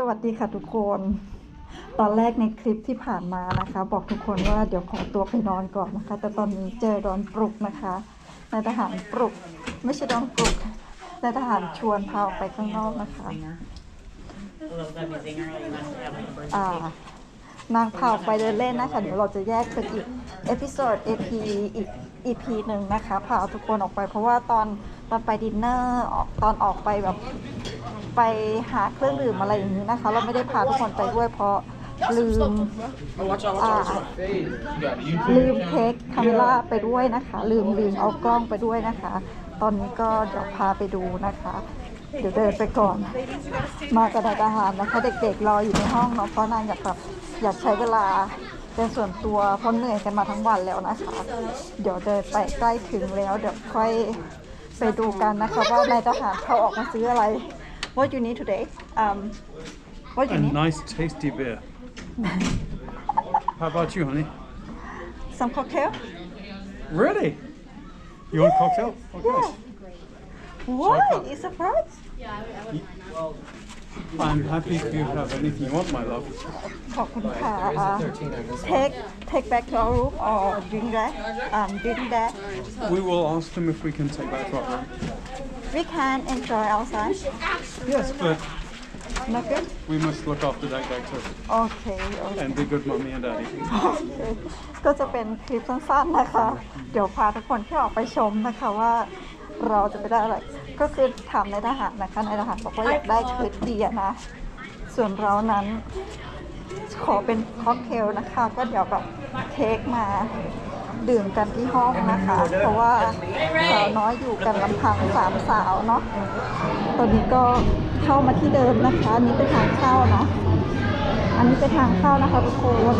สวัสดีค่ะทุกคน ตอนแรกในคลิปที่ผ่านมานะคะ บอกทุกคนว่าเดี๋ยวขอตัวไปนอนก่อนนะคะ แต่ตอนนี้เจอดอนปลุกนะคะนายทหารปลุก ไม่ใช่ดอนปลุกนายทหารชวนพาออกไปข้างนอกนะคะอ่านางพาออกไปเดินเล่นนะคะเดี๋ยวเราจะแยกเป็นอีกเอพิโซด EP อีก EP หนึ่งนะคะพาทุกคนออกไปเพราะว่าตอนตอนไปดินเนอร์ออกตอนออกไปแบบ ไปหาเครื่องดื่มอะไรอย่างนี้นะคะ เราไม่ได้พาทุกคนไปด้วยเพราะลืมลืมเทคคาเมล่าไปด้วยนะคะ ลืมลืมเอากล้องไปด้วยนะคะ ตอนนี้ก็เดี๋ยวพาไปดูนะคะ เดี๋ยวเดินไปก่อน มากับนายทหารนะคะเด็กๆรออยู่ในห้องเนาะเพราะนางอยากแบบอยากใช้เวลาเป็นส่วนตัวเพราะเหนื่อยกันมาทั้งวันแล้วนะคะ เดี๋ยวเดินไปใกล้ถึงแล้ว เดี๋ยวค่อยไปดูกันนะคะ ว่านายทหารเขาออกมาซื้ออะไร What you need today um What you A need nice tasty beer. How about you, honey? Some cocktail Really? You want a cocktail? Okay. Why It's a surprise I'm happy if you have anything you want, my love. ขอบคุณค่ะ take take back to our room or drink that um drink that We will ask them if we can take that to our room. We can enjoy outside Yes, but not good we must look after that guy too. โอเคโอเค And be good mommy and daddy. โอเคก็จะเป็นคลิปสั้นๆนะคะ เดี๋ยวพาทุกคนแค่ออกไปชมนะคะว่าเราจะไปได้อะไร ก็คือถามในายทหารนะคะในายทหารบอกว่าอยากได้คลิปเดียนะ ส่วนเรานั้น ขอเป็นค็อกเทลนะคะ ก็เดี๋ยวแบบเทคมา ดื่มกันที่ห้องนะคะ เพราะว่าสาวน้อยอยู่กันลำพังสามสาวเนาะตอนนี้ก็เข้ามาที่เดิมนะคะอันนี้เป็นทางเข้าเนาะอันนี้เป็นทางเข้านะคะทุกคน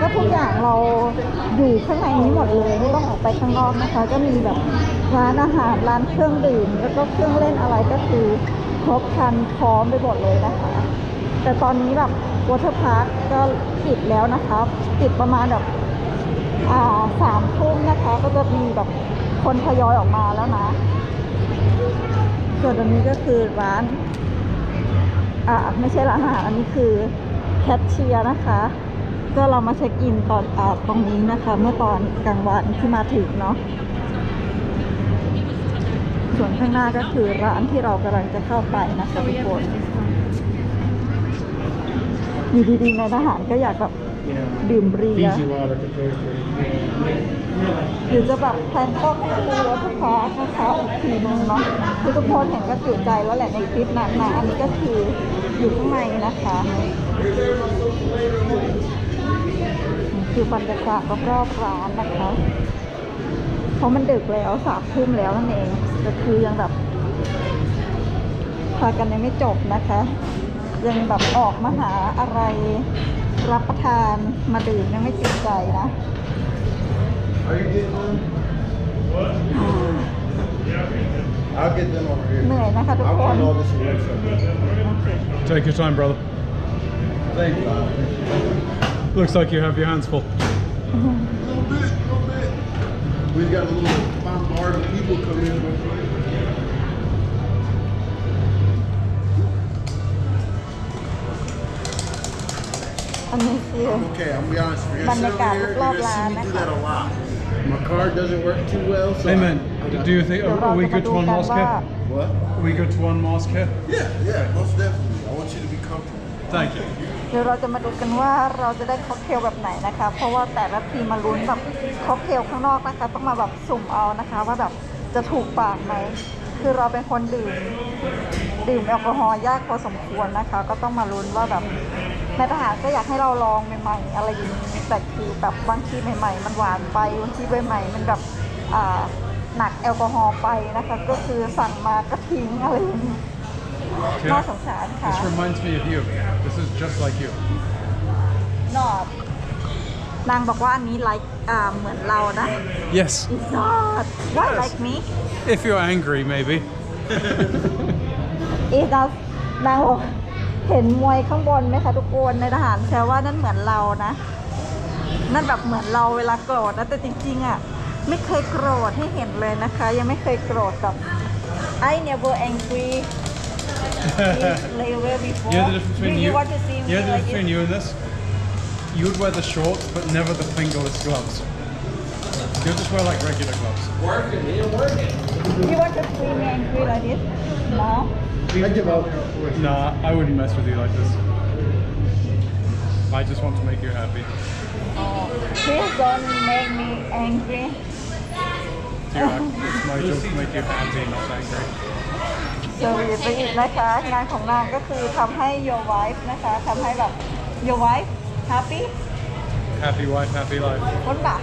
ก็ทุกอย่างเราอยู่ข้างในนี้หมดเลยไม่ต้องออกไปข้างนอกนะคะ ก็มีแบบร้านอาหารร้านเครื่องดื่ม แล้วก็เครื่องเล่นอะไรก็คือครบครันพร้อมไปหมดเลยนะคะ แต่ตอนนี้แบบวอเตอร์พาร์คก็ปิดแล้วนะคะปิดประมาณแบบ สามทุ่มนะคะก็จะมีแบบคนทยอยออกมาแล้วนะ ส่วนอันนี้ก็คือร้าน อ่าไม่ใช่ร้านอาหารอันนี้คือแคชเชียร์นะคะ ก็เรามาเช็คอินตอนอาตรงนี้นะคะ เมื่อตอนกลางวันที่มาถึงเนาะส่วนข้างหน้าก็คือร้านที่เรากำลังจะเข้าไปนะคะทุกคนอยู่ดีๆในทหารก็อยากแบบ ดื่มเบียร์หรือจะแบบแพลนกล้องให้ดูว่าทุกคอนะคะอีกทีนึงเนาะคือทุกคนเห็นก็จุใจแล้วแหละในคลิปนั้นนะอันนี้ก็คืออยู่ข้างในนะคะคือบรรยากาศรอบๆร้านนะคะ เพราะมันดึกแล้วสามทุ่มแล้วนั่นเองแต่คือยังแบบพากันยังไม่จบนะคะ ยังแบบออกมาหาอะไร รับประทานมาดื่มยังไม่ติดใจนะ Are you getting them? I'll get them over here. เหนื่อยนะคะทุก I คน want all this in one second. Take your time, brother. Thank you. Looks like you have your hands full. A little bit, a little bit. We've got a little bombard of people come in. อันนี้คือ okay, I'm gonna be honest. If you're บร gonna ร sit ยากาศ over here, รอบ you're ๆร้าน gonna see me นะ do คะ that a lot. My card doesn't work too well, so. Hey, I- man, I got- do you think เดี๋ยวเรา are we จะมา good ดู to one กัน mosque ว่า here? What? Are we good to one mosque here? Yeah, yeah, most definitely. I want you to be comfortable. Thank you. เดี๋ยวเราจะมาดูกันว่าเราจะได้ค็อกเทลแบบไหนนะคะ เพราะว่าแต่ละทีมมาลุ้นแบบค็อกเทลข้างนอกนะคะ ต้องมาแบบสุ่มเอานะคะว่าแบบจะถูกปากไหม คือเราเป็นคนดื่ม ดื่มแอลกอฮอล์ยากพอสมควรนะคะ ก็ต้องมาลุ้นว่าแบบ ในทหารก็อยากให้เราลองใหม่ๆ อะไรอย่างนี้แต่คือแบบบางทีใหม่ ๆ มันหวานไปบางทีใหม่ๆมันแบบอ่าหนักแอลกอฮอล์ไปนะคะ ก็คือสั่งมาก็ทิ้งอะไรอย่างนี้น่าสงสารค่ะ This reminds me of you. This is just like you. นอดนางบอกว่าอันนี้ไลค์อ่าเหมือนเรานะ Yes. It's not why like me If you're angry, maybe. It does นางบอก เห็นมวยข้างบนไหมคะทุกคนในทหารแซวว่านั่นเหมือนเรานะ นั่นแบบเหมือนเราเวลาโกรธนะแต่จริงๆอะไม่เคยโกรธให้เห็นเลยนะคะ ยังไม่เคยโกรธแบบ I never angry this level before. You know the difference between you, you, you want to see me you know the like difference between this? you and this? You would wear the shorts, but never the fingerless gloves. You'll just wear like regular gloves. Working, man, working. You want to see me angry like this? No. I give up. Nah, I wouldn't mess with you like this. I just want to make you happy. Oh, please don't make me angry. Do you act- It's my job to make you happy, not angry. เซอร์วิสไปอีกนะคะงานของนางก็คือทำให้ your wife นะคะทำให้แบบ your wife happy Happy wife, happy life. คนบะ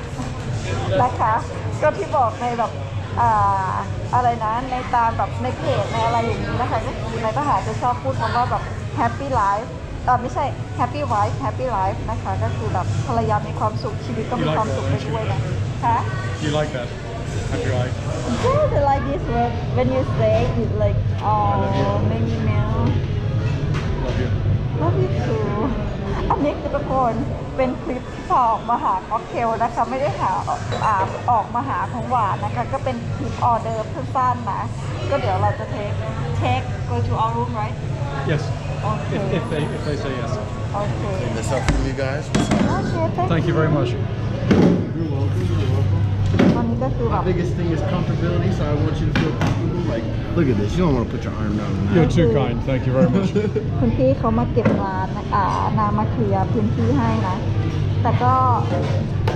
นะคะก็ที่บอกในแบบอ่า อะไรนะในตามแบบในเพจในอะไรอย่างนี้นะคะก็คือในทหารจะชอบพูดคำว่าแบบ happy life เออไม่ใช่ happy wife happy life นะคะ ก็คือแบบภรรยามีความสุขชีวิตก็มีความสุขไปด้วยนะคะ You like that? Happy life. Yeah, they like this word when you say it like oh maybe meal Love you. love you too อันนี้คือทุกคนเป็นคลิปที่พาออกมาหาค็อกเทลนะคะไม่ได้หาอ่าออกมาหาของหวานนะคะ ก็เป็นคลิปออเดอร์สั้นๆนะ ก็เดี๋ยวเราจะเทคเทค go to our room right Yes. Okay. If, if they if they say yes. โอเค This up from you guys. โอเค Thank you very much. You're welcome. You're welcome. ตอนนี้ก็คือแบบ My biggest thing is comfortability, so I want you to feel comfortable. Like, look at this. You don't want to put your arm down. You're too kind. Thank you very much. คุณพี่เขามาเก็บร้านอ่านางมาเคลียร์พื้นที่ให้นะ แต่ก็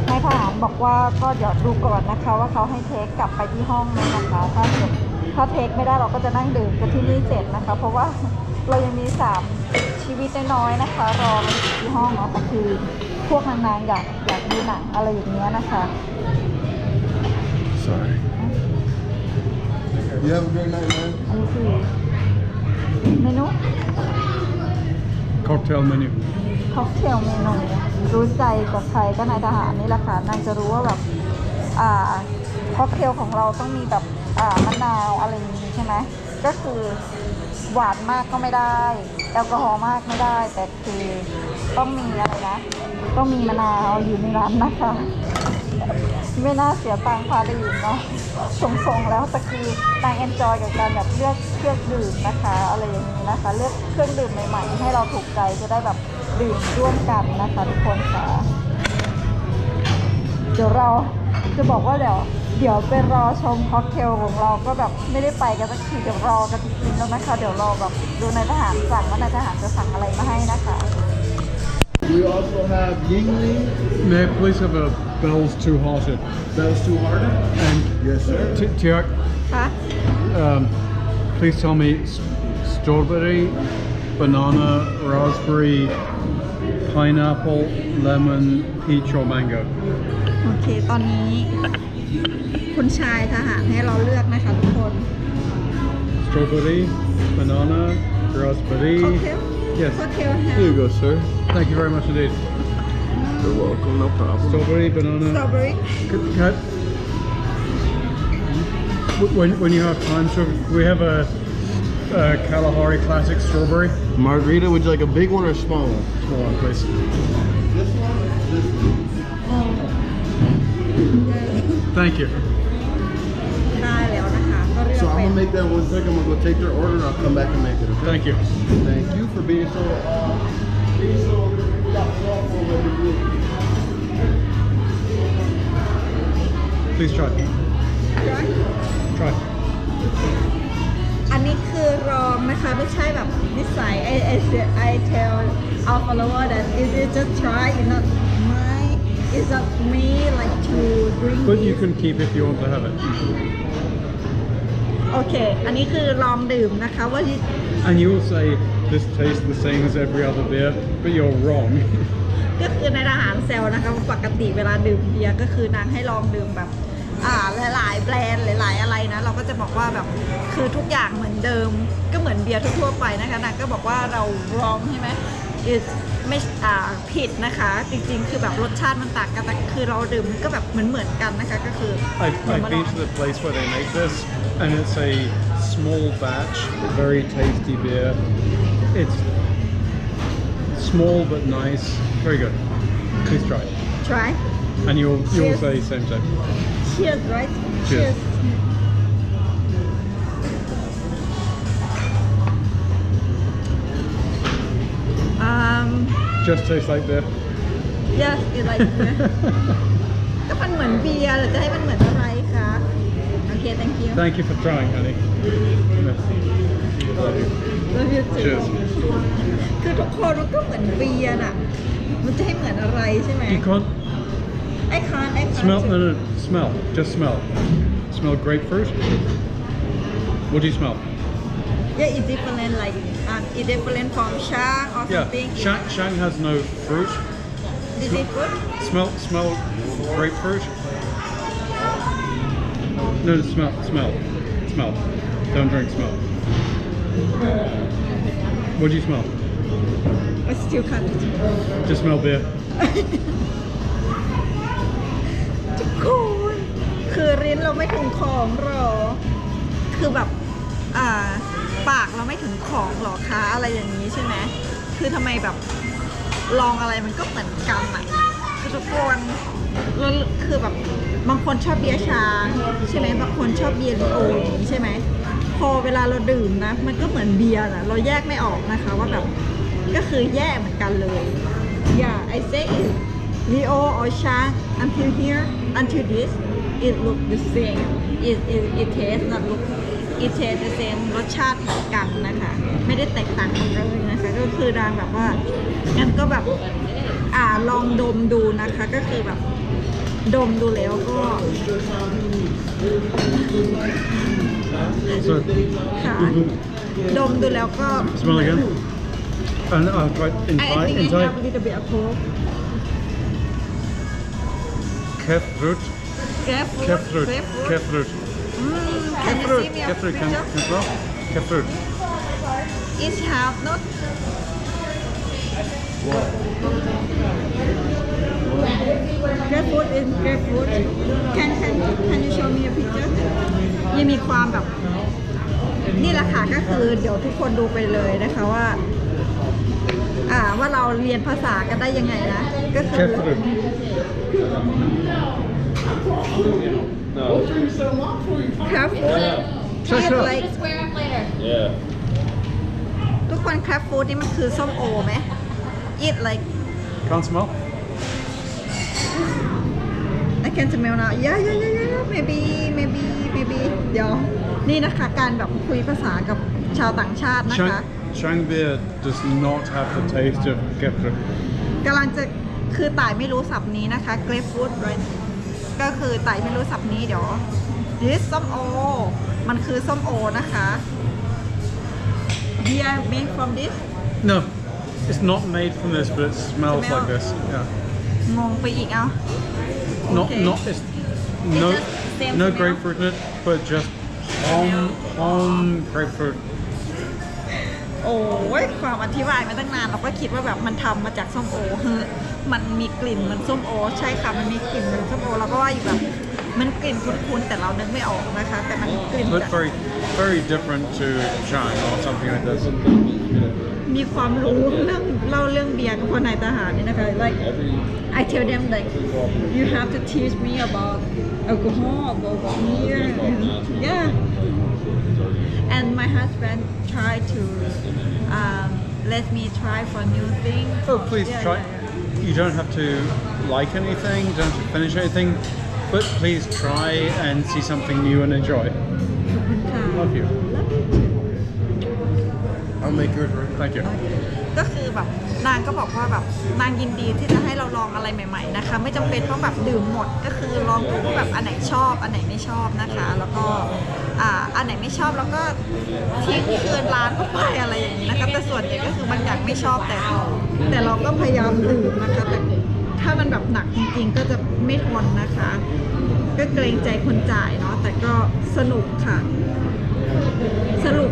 นายทหารบอกว่าก็เดี๋ยวดูก่อนนะคะ ว่าเขาให้เทคกลับไปที่ห้องไหมนะคะถ้าเกิดถ้าเทคไม่ได้เราก็จะนั่งดื่มกันที่นี่เสร็จนะคะ เพราะว่าเรายังมีสามชีวิตน้อยๆนะคะ รอเราอยู่ที่ห้องเนาะก็คือพวกนางๆอยากอยากดูหนังอะไรอย่างเงี้ยนะคะ Sorry. You have a great night, man. อันนี้คือเมนู Cocktail menu. ค็อกเทลเมนูรู้ใจกับใครก็นายทหารนี่แหละค่ะนางจะรู้ว่าแบบ อ่าค็อกเทลของเราต้องมีแบบ อ่ามะนาวอะไรอย่างนี้ใช่ไหม ก็คือหวานมากก็ไม่ได้ แอลกอฮอล์มากไม่ได้ แต่คือต้องมีอะไรนะ ต้องมีมะนาวอยู่ในร้านนะคะ ไม่น่าเสียตังค์พาไปอยู่เนาะทรงๆแล้วแต่คือนางเอนจอยกับการแบบเลือกเครื่องดื่มนะคะ อะไรอย่างนี้นะคะ เลือกเครื่องดื่มใหม่ๆ ให้เราถูกใจจะได้แบบดื่มร่วมกันนะคะทุกคนค่ะเดี๋ยวเราจะบอกว่าเดี๋ยวเดี๋ยวไปรอชมค็อกเทลของเราก็แบบไม่ได้ไปกันสักทีเดี๋ยวรอกันจริงๆแล้วนะคะ เดี๋ยวรอแบบดูนายทหารสั่งว่านายทหารจะสั่งอะไรมาให้นะคะ We also have Yingling. May I please have a Bell's Two Hearted? That's too hard. And Yes, sir. T- Tiak, ค่ะ um, please tell me s- strawberry, banana, raspberry, pineapple, lemon, peach, or mango. โอเค ตอนนี้ คุณชายทหารให้เราเลือกนะคะทุกคน Strawberry, banana, raspberry. ค็อกเทล Yes. ค็อกเทลฮะ Here you go, sir. Thank you very much indeed. You're welcome, no problem. Strawberry, banana. Strawberry. Kit Kat. When, when you have time, so we have a, a Kalahari Classic strawberry. Margarita, would you like a big one or a small one? Small one, please. This one? This one. Thank you. So I'm gonna make that one second. I'm gonna go take their order and I'll come back and make it. Okay? Thank you. Thank you for being so. Uh, being so thoughtful with the group. Please try. Try. อันนี้คือรองนะคะ ไม่ใช่แบบนิสัย I I I tell our follower that is it just try it's not my it's not me like to drink But you this. can keep if you want to have it. โอเค อันนี้คือลองดื่มนะคะว่า And you will say this tastes the same as every other beer, but you're wrong. ก็คือในอาหารเซลนะคะปกติเวลาดื่มเบียร์ก็คือนางให้ลองดื่มแบบอ่าหลาย ๆ แบรนด์หลาย ๆ อะไรนะ เราก็จะบอกว่าแบบคือทุกอย่างเหมือนเดิม ก็เหมือนเบียร์ทั่วๆไปนะคะนางก็บอกว่าเราลองใช่ไหมไม่ผิดนะคะ จริงๆ คือแบบรสชาติมันต่างกันแต่คือเราดื่มมันก็แบบเหมือนเหมือนกันนะคะก็คือ I've, I've been to the place where they make this, and it's a small batch, very tasty beer. It's Small but nice. Very good. Please try. Try. And you'll you'll Cheers. say same same. Cheers, right? Cheers. Cheers. Um, Just tastes like beer. Yes, it like beer. ก็มันเหมือนเบียร์หรือจะให้มันเหมือนอะไรคะ โอเค thank you Thank you for trying, honey. Love you. Love you too. Cheers. คือทุกคนมันก็เหมือนเบียร์น่ะ มันจะให้เหมือนอะไรใช่ไหม You can't ไอ้คานไอ้คาน smell. No, no, smell. Just smell. Smell grapefruit. What do you smell? yeah it's different like um, it's different from shang or Yeah, something Shang, Shang has no fruit. this is good Smell, smell grapefruit. No, smell, smell, smell. Don't drink. Smell. What do you smell? I still can't Just smell beer. ทุกคนคือลิ้นเราไม่ถึงของหรอ คือแบบอ่าปากเราไม่ถึงของหรอคะอะไรอย่างนี้ใช่ไหมคือทำไมแบบลองอะไรมันก็เหมือนกันอะคือทุกคนแล้วคือแบบบางคนชอบเบียร์ชาใช่ไหมบางคนชอบเบียร์ลิโออย่างนี้ใช่ไหมพอเวลาเราดื่มนะ มันก็เหมือนเบียร์อะเราแยกไม่ออกนะคะว่าแบบ ก็คือแยกเหมือนกันเลย yeah I say it Leo or Shang until here until this it look the same it it it taste not look it taste the same รสชาติเหมือนกันนะคะ ไม่ได้แตกต่างกันเลยนะคะ ก็คือดางแบบว่างั้นก็แบบอ่าลองดมดูนะคะก็คือแบบดมดูแล้วก็ So ค่ะ ดมดูแล้วก็ smell again. And I'll try in I Thai. think In I have a Thai, little bit of coke kefrut, grapefruit kefrut, grapefruit kefrut, Mm, can you see me a kefrut. Can, picture can smell? Kefrut. It's half not grapefruit is grapefruit can can can you show me a picture ยังมีความแบบนี่แหละค่ะก็คือเดี๋ยวทุกคนดูไปเลยนะคะว่า อ่าว่าเราเรียนภาษากันได้ยังไงนะ ก็คือ Kefrut. grapefruit Shut It's up. like Square up later. Yeah. ทุกคน crab food นี่มันคือส้มโอไหม Eat like Can't smell. I can smell now yeah yeah yeah yeah maybe maybe maybe เดี๋ยว นี่นะคะ การแบบคุยภาษากับชาวต่างชาตินะคะ Shang, Shang beer does not have the taste of kefrut. กำลังจะคือต่ายไม่รู้ศัพท์นี้นะคะ grapefruit right ก็คือต่ายไม่รู้ศัพท์นี้เดี๋ยว this ส้มโอ มันคือส้มโอนะคะ beer made from this No, it's not made from this, but it smells Smell. like this. Yeah. งงไปอีกเอา Not, Okay. not. It's no, just same no smell? grapefruit in it, but just home, home grapefruit. โอ้ยความอธิบายมาตั้งนานเราก็คิดว่าแบบมันทำมาจากส้มโอเฮ้ยมันมีกลิ่นเหมันส้มโอ ใช่ค่ะมันมีกลิ่นเหมือนส้มโอเราก็ว่าอยู่แบบมันกลิ่นคุ้นๆแต่เรานึกไม่ออกนะคะแต่มันกลิ่น But จาก very, very different to Shang or something like this. มีความรู้เรื่องเล่าเรื่องเบียร์กับคนนายทหารนี่นะคะ like I tell them like you have to teach me about alcohol about beer yeah and my husband try to um, let me try for new things Oh, please Yeah, try. yeah, yeah. You don't have to like anything, you don't have to finish anything, but please try and see something new and enjoy. ขอบคุณค่ะ Love you. I'll make yours right. Thank you. ก็คือแบบนางก็บอกว่าแบบนางยินดีที่จะให้เราลองอะไรใหม่ ๆนะคะ ไม่จำเป็นต้องแบบดื่มหมดก็คือลองดูว่าแบบอันไหนชอบอันไหนไม่ชอบนะคะ แล้วก็ อ่าอันไหนไม่ชอบแล้วก็ทิ้งคืนร้านก็ไปอะไรอย่างนี้นะคะแต่ส่วนใหญ่ก็คือบางอย่างไม่ชอบแต่แต่เราก็พยายามดื่มนะคะแต่ถ้ามันแบบหนักจริงๆก็จะไม่ทนนะคะ ก็เกรงใจคนจ่ายเนาะแต่ก็สนุกค่ะ สรุป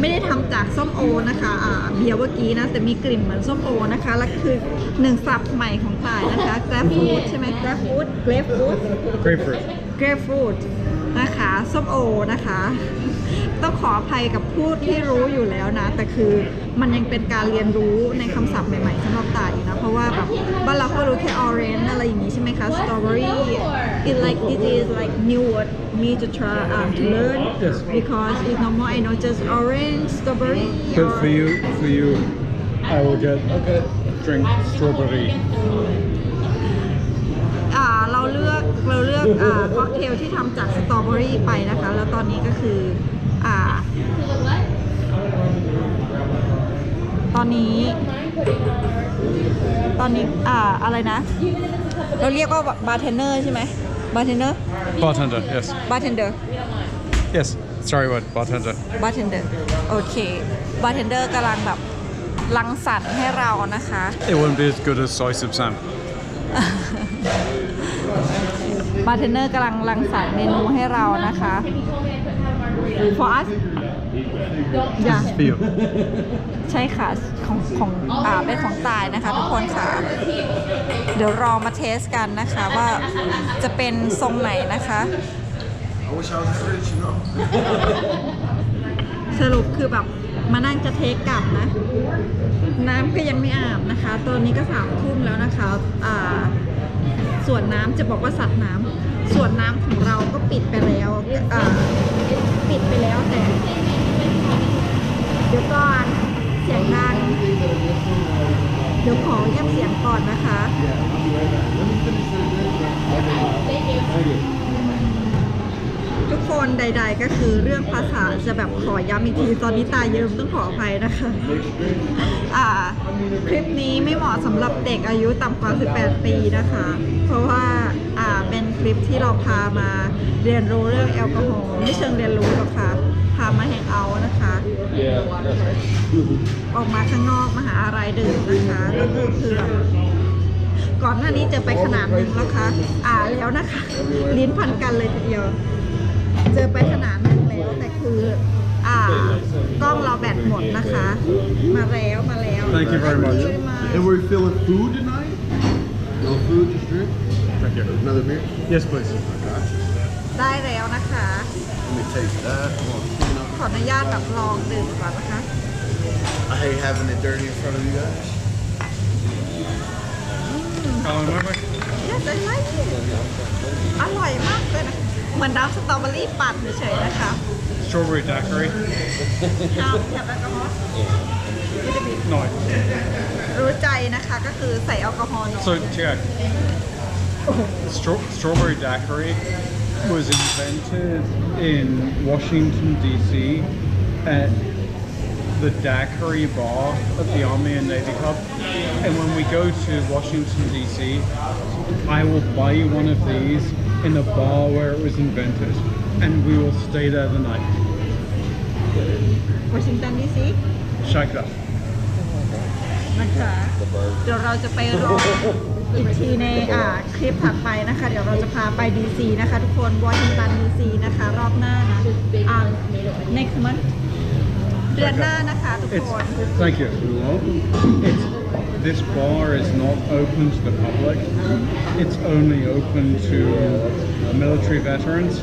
ไม่ได้ทำจากส้มโอนะคะอ่าเบียร์เมื่อกี้นะแต่มีกลิ่นเหมือนส้มโอนะคะ และคือหนึ่งศัพท์ใหม่ของต่ายนะคะ grapefruit ใช่ไหม grapefruit grapefruit Grapefruit. grapefruit นะคะส้มโอนะคะ ต้องขออภัยกับผู้ที่รู้อยู่แล้วนะ แต่คือมันยังเป็นการเรียนรู้ในคำศัพท์ใหม่ๆสำหรับต่ายอยู่นะ เพราะว่าแบบบ้านเราก็รู้แค่ orange อะไรอย่างนี้ใช่ไหมคะ strawberry it like it is like new word me to try um, to learn Yes. because it's normal I know just orange strawberry But or for you, for you, I will get Okay. drink strawberry. อ่าเราเลือกเราเลือกอ่าค็อกเทลที่ทำจากสตรอเบอรี่ไปนะคะ แล้วตอนนี้ก็คืออ่าตอนนี้ ตอนนี้อ่าอะไรนะ เราเรียกว่าบาร์เทนเนอร์ใช่ไหมบาร์เทนเนอร์ Bartender, yes. บาร์เทนเดอร์ Yes, sorry, what? Bartender. บาร์เทนเดอร์โอเคบาร์เทนเดอร์กำลังแบบรังสรรค์ให้เรานะคะ It wouldn't be as good as Soy Sub Sam. บาร์เทนเนอร์กำลังรังสรรค์เมนูให้เรานะคะ for us yeah For you. ใช่ค่ะของของอ่าเป็นของตายนะคะทุกคนค่ะ เดี๋ยวรอมาเทสกันนะคะว่าจะเป็นทรงไหนนะคะ I wish I was that rich, you know. สรุปคือแบบมานั่งจะเทคกลับนะ น้ำก็ยังไม่อาบนะคะตัวนี้ก็สามทุ่มแล้วนะคะ อ่า ส่วนน้ำจะบอกว่าสัตว์น้ำส่วนน้ำของเราก็ปิดไปแล้วปิดไปแล้วแต่ เดี๋ยวก่อนเสียงดังเดี๋ยวขอเงียบเสียงก่อนนะคะ ทุกคนใด ๆ ก็คือเรื่องภาษาจะแบบขอย้ำอีกทีตอนนี้ตาเยิ้มต้องขออภัยนะคะอ่าคลิปนี้ไม่เหมาะสำหรับเด็กอายุต่ำกว่า 18 ปีนะคะ เพราะว่าอ่าเป็นคลิปที่เราพามาเรียนรู้เรื่องแอลกอฮอล์ไม่เชิงเรียนรู้หรอกค่ะพามาแฮงเอาท์นะคะออกมาข้างนอกมาหาอะไรดื่มนะคะแล้วก็คือก่อนหน้านี้เจอไปขนาดหนึงแล้วค่ะอ่าแล้วนะคะ ลิ้นพันกันเลยทีเดียว จอไปขนาดหนึงแล้วแต่คืออ่ากล้องเราแบตหมดนะคะ มาแล้วมาแล้ว Thank you very much. very much And we're feeling food tonight? No food, just drink? Thank you. Another beer? Yes, please. Gotcha. ได้แล้วนะคะ Let me taste that. Come on, clean up. ขออนุญาตแบบลองดื่มก่อนนะคะ I hate having it dirty in front of you guys. Colin, wait, wait. Yes I like it อร่อยมากเลยนะ เหมือนน้ำสตรอเบอรี่ปั่นเฉยๆนะคะ Strawberry daiquiri. น้ำแอลกอฮอล์วิตามิน No. รู้ใจนะคะก็คือใส่แอลกอฮอล์หน่อย So, Tiago, straw- strawberry daiquiri was invented in Washington, D.C. at the Daiquiri Bar at the Army and Navy Club. And when we go to Washington, D.C., I will buy you one of these in the bar where it was invented. And we will stay there the night. วอชิงตันดีซี Shake that. นะคะเดี๋ยวเราจะไปรออีกทีในอ่าคลิปถัดไปนะคะ เดี๋ยวเราจะพาไปดีซีนะคะ ทุกคนวอชิงตันดีซีนะคะ รอบหน้านะอ่า next month เดือนหน้านะคะทุก It's คน thank you. It's this bar is not open to the public. It's only open to military veterans.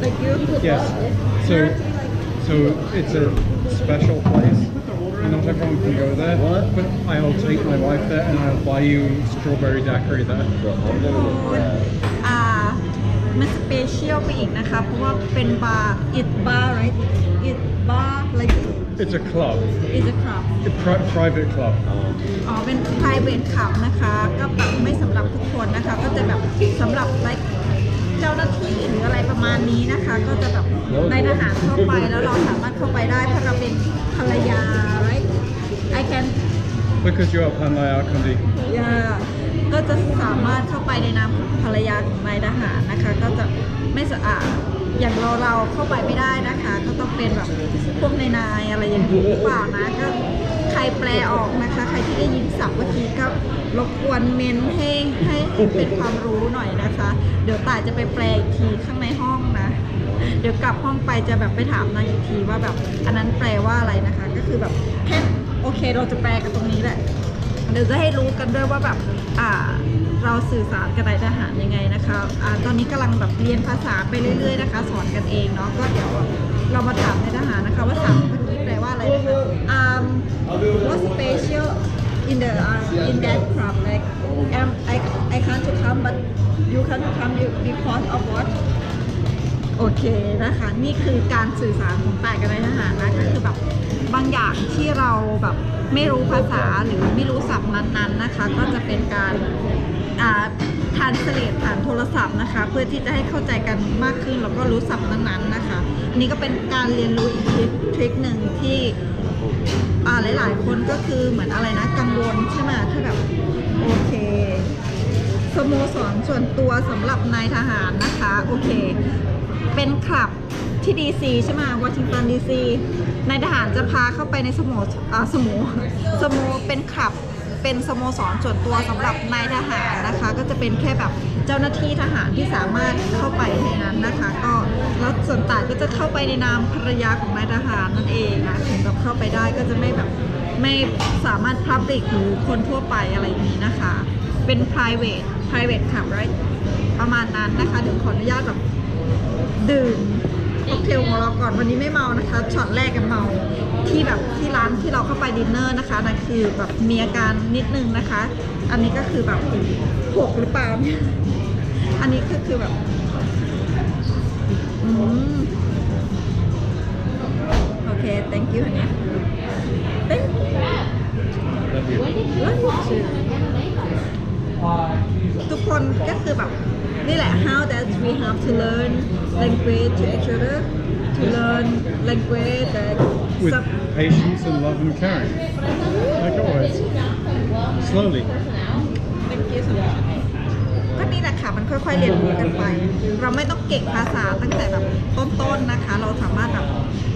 thank you Yes. So so it's a special place. Not everyone can go there. But I'll take my wife there and I'll buy you strawberry daiquiri there. อ่ามันสเปเชียลไปอีกนะคะ เพราะว่าเป็นบาร์ it bar right it bar like It's a club. it's a club A pri- private club. อ๋อ เป็น private club นะคะ ก็แบบไม่สำหรับทุกคนนะคะ ก็จะแบบสำหรับ like เจ้าหน้าที่หรืออะไรประมาณนี้นะคะ ก็จะแบบในทหารเข้าไปแล้วเราสามารถเข้าไปได้เพราะเราเป็นภรรยา right I can Because you're Panaya Kundi. ยา ก็จะสามารถเข้าไปในนามของภรรยาของนายทหารนะคะ ก็จะไม่สะอาดอย่างเราเราเข้าไปไม่ได้นะคะ ก็ต้องเป็นแบบพวกนายนายอะไรอย่างนี้หรือเปล่านะก็ใครแปลออกนะคะ ใครที่ได้ยินศัพท์เมื่อกี้ก็รบกวนเมนให้ให้เป็นความรู้หน่อยนะคะ เดี๋ยวตาจะไปแปลอีกทีข้างในห้องนะ เดี๋ยวกลับห้องไปจะแบบไปถามนางอีกทีว่าแบบอันนั้นแปลว่าอะไรนะคะ ก็คือแบบแค่โอเคเราจะแปลกันตรงนี้แหละ ดี๋ยวจะให้รู้กันด้วยว่าแบบอ่าเราสื่อสารกับนายทหารยังไงนะคะอ่าตอนนี้กำลังแบบเรียนภาษาไปเรื่อย ๆ นะคะ สอนกันเองเนาะก็เดี๋ยวเรามาถามนายทหารนะคะว่าถามเมื่อกี้แปลว่าอะไรนะคะ um what special in the uh, in that club like um, I I can't to come but you can't to come because of what โอเคนะคะ นี่คือการสื่อสารของต่กับนายทหารนะก็คือแบบ บางอย่างที่เราแบบไม่รู้ภาษาหรือไม่รู้ศัพท์นั้นๆนะคะ ก็จะเป็นการทานสเลตผ่านโทรศัพท์นะคะ เพื่อที่จะให้เข้าใจกันมากขึ้นแล้วก็รู้ศัพท์นั้นๆนะคะ อันนี้ก็เป็นการเรียนรู้อีกทริคทริคหนึ่งที่หลายๆ คนก็คือเหมือนอะไรนะกังวลใช่ไหมถ้าแบบโอเคสโมสรส่วนตัวสำหรับนายทหารนะคะ โอเค เป็นคลับ ที่ดีซีใช่ไหมวอชิงตันดีซีนายทหารจะพาเข้าไปในสโมสอ่าสโมสโมเป็นคลับเป็นสโมสรส่วนตัวสำหรับนายทหารนะคะ ก็จะเป็นแค่แบบเจ้าหน้าที่ทหารที่สามารถเข้าไปในนั้นนะคะ ก็แล้วส่วนต่างก็จะเข้าไปในนามภรรยาของนายทหารนั่นเองนะถึงแบบเข้าไปได้ก็จะไม่แบบไม่สามารถ Public หรือคนทั่วไปอะไรอย่างนี้นะคะ เป็น private private club right ประมาณนั้นนะคะเดี๋ยวขออนุญาตแบบดื่ม ค็อกเทลของเราก่อนวันนี้ไม่เมานะคะช็อตแรกกันเมาที่แบบที่ร้านที่เราเข้าไปดินเนอร์นะคะนั่นคือแบบมีอาการนิดนึงนะคะ อันนี้ก็คือแบบหกหรือเปล่าเนี่ยอันนี้ก็คือแบบอืมโอเค thank you เนี่ย thank you Love you. ทุกคนก็คือแบบ นี่แหละ how that we have to learn language to each other to learn language that With some patience and love and caring. Like always. Slowly. thank you so much ก็นี่แหละค่ะ มันค่อยๆเรียนรู้กันไป เราไม่ต้องเก่งภาษาตั้งแต่แบบต้นๆนะคะ เราสามารถแบบ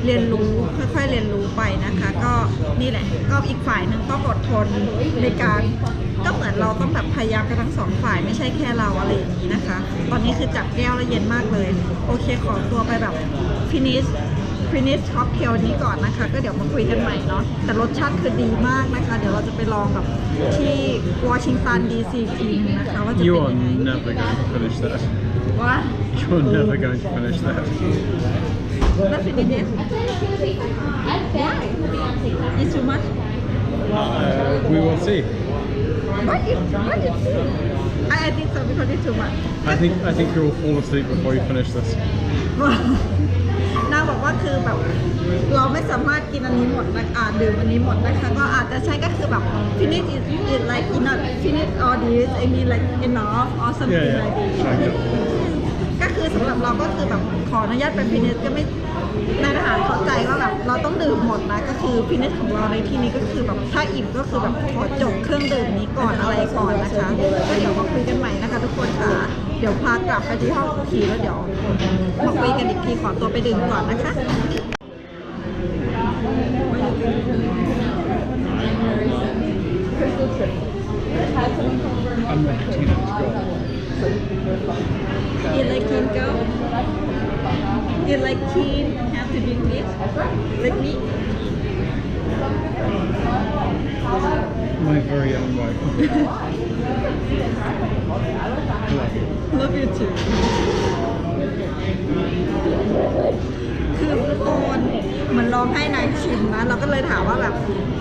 เรียนรู้ค่อยๆเรียนรู้ไปนะคะ ก็นี่แหละ ก็อีกฝ่ายหนึ่งต้องอดทนในการ ก็เหมือนเราต้องแบบพยายามกันทั้งสองฝ่ายไม่ใช่แค่เราอะไรอย่างนี้นะคะ ตอนนี้คือจับแก้วแล้วเย็นมากเลย โอเคขอตัวไปแบบฟินิชฟินิชค็อกเทลนี้ก่อนนะคะ ก็เดี๋ยวมาคุยกันใหม่เนาะแต่รสชาติคือดีมากนะคะ เดี๋ยวเราจะไปลองกับที่วอชิงตันดีซีทีนึงนะคะ ว่าจะ You เป็น are ยังไง never going to finish that. ว่า You're never going to finish that. แล้วฟินิชเดส Why? It's too much? Uh, we will see. Why is why is I I think so because it's too much I think I think you will fall asleep before you finish this. นางบอกว่าคือแบบเราไม่สามารถกินอันนี้หมดนะอ่าดื่มอันนี้หมดนะคะก็อาจจะใช้ก็คือแบบ finish is is like enough finish all this I mean like enough or something Yeah, yeah. like this Try it. ก็คือสำหรับเราก็คือแบบขออนุญาตเป็น finish ก็ไม่ นายทหารเข้าใจว่าแบบเราต้องดื่มหมดนะก็คือ finish ของเราในที่นี้ก็คือแบบถ้าอิ่มก็คือแบบขอจบเครื่องดื่มนี้ก่อนอะไรก่อนนะคะก็เดี๋ยวมาคุยกันใหม่นะคะ ทุกคนค่ะเดี๋ยวพากลับไปที่ห้องขี่แล้วเดี๋ยวมาคุยกันอีกทีขอตัวไปดื่มก่อนนะคะ I'm ready to go. You like teen girl? You like teen have to drink this? Like me? My very own wife. Love you too คือโอนเหมือนลองให้นางชิมนะ เราก็เลยถามว่าแบบ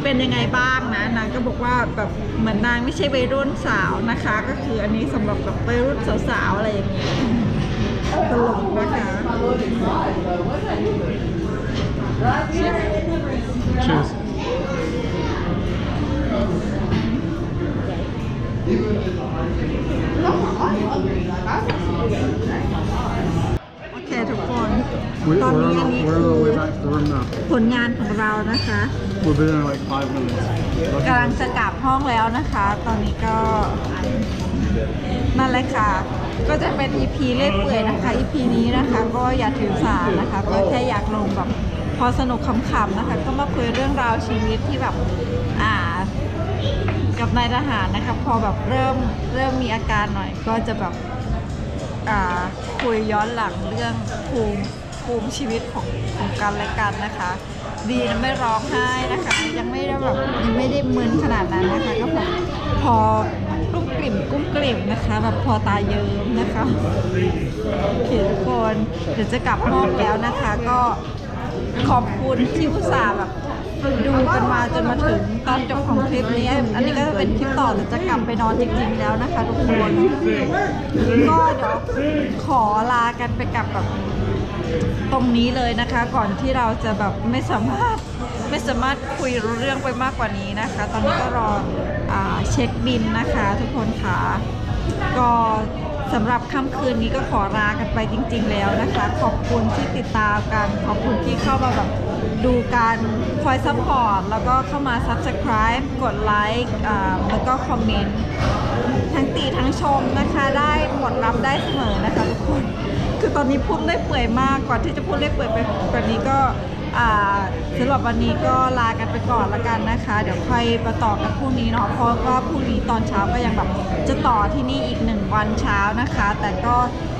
เป็นยังไงบ้างนะ นางก็บอกว่าแบบเหมือนนางไม่ใช่วัยรุ่นสาวนะคะ ก็คืออันนี้สำหรับแบบวัยรุ่นสาวๆอะไรอย่างเงี้ย ตลกนะคะ Cheers. โอเคทุกคน We're, ตอน we're นี้ on, อัน our- นี้ we're คื on อ our way back to the room now. ผลงานของเรานะคะ We'll be there in like five minutes. กำลังจะกลับห้องแล้วนะคะ ตอนนี้ก็นั่นเลยค่ะ ก็จะเป็น EP เรื่อยเปื่อยนะคะ EP นี้นะคะ ก็อย่าถือสานะคะ ก็แค่อยากลงแบบพอสนุกขำๆนะคะ ก็มาคุยเรื่องราวชีวิตที่แบบอ่ากับนายทหารนะคะ พอแบบเริ่มเริ่มมีอาการหน่อย ก็จะแบบอ่าคุยย้อนหลังเรื่องภูมิภูมิชีวิตของของกันและกันนะคะ ดีนะไม่ร้องไห้นะคะ ยังไม่ได้แบบยังไม่ได้มึนขนาดนั้นนะคะก็พอ กลิ่มกุ้มกลิ่มนะคะ แบบพอตาเยิ้มนะคะโอเคทุกคนเดี๋ยวจะกลับห้องแล้วนะคะ ก็ขอบคุณที่อุตส่าห์แบบดูกันมาจนมาถึงตอนจบของคลิปนี้ อันนี้ก็จะเป็นคลิปต่อแต่จะกลับไปนอนจริงๆแล้วนะคะทุกคน ก็เดี๋ยวขอลากันไปกับแบบตรงนี้เลยนะคะ ก่อนที่เราจะแบบไม่สามารถไม่สามารถคุยรู้เรื่องไปมากกว่านี้นะคะ ตอนนี้ก็รอ เช็คบินนะคะทุกคนค่ะก็สำหรับค่ำคืนนี้ก็ขอลากันไปจริง ๆ แล้วนะคะ ขอบคุณที่ติดตามกัน ขอบคุณที่เข้ามาแบบดูการคอยซัพพอร์ต แล้วก็เข้ามา subscribe กดไลค์แล้วก็คอมเมนต์ ทั้งตีทั้งชมนะคะ ได้หมดรับได้เสมอนะคะทุกคน คือตอนนี้พูดได้เปื่อยมากก่อนที่จะพูดได้เปื่อยไปกว่านี้ก็ สำหรับวันนี้ก็ลากันไปก่อนละกันนะคะ เดี๋ยวค่อยมาต่อกันพรุ่งนี้เนาะเพราะว่าพรุ่งนี้ตอนเช้าก็ยังแบบจะต่อที่นี่อีกหนึ่งวันเช้านะคะ แต่ก็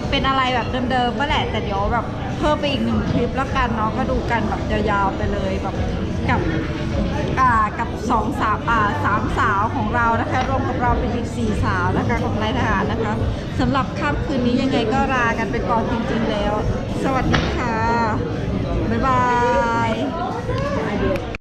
เป็นอะไรแบบเดิมๆก็แหละแต่เดี๋ยวแบบเพิ่มไปอีกหนึ่งคลิปแล้วกันเนาะก็ดูกันแบบยาวๆไปเลยแบบกับอ่ากับสองสาวอ่าสามสาวของเรานะคะรวมกับเราเป็นอีกสี่สาวนะคะของนายทหารนะคะสำหรับค่ำคืนนี้ยังไงก็ลากันไปก่อนจริงๆแล้ว สวัสดีค่ะ บ๊ายบาย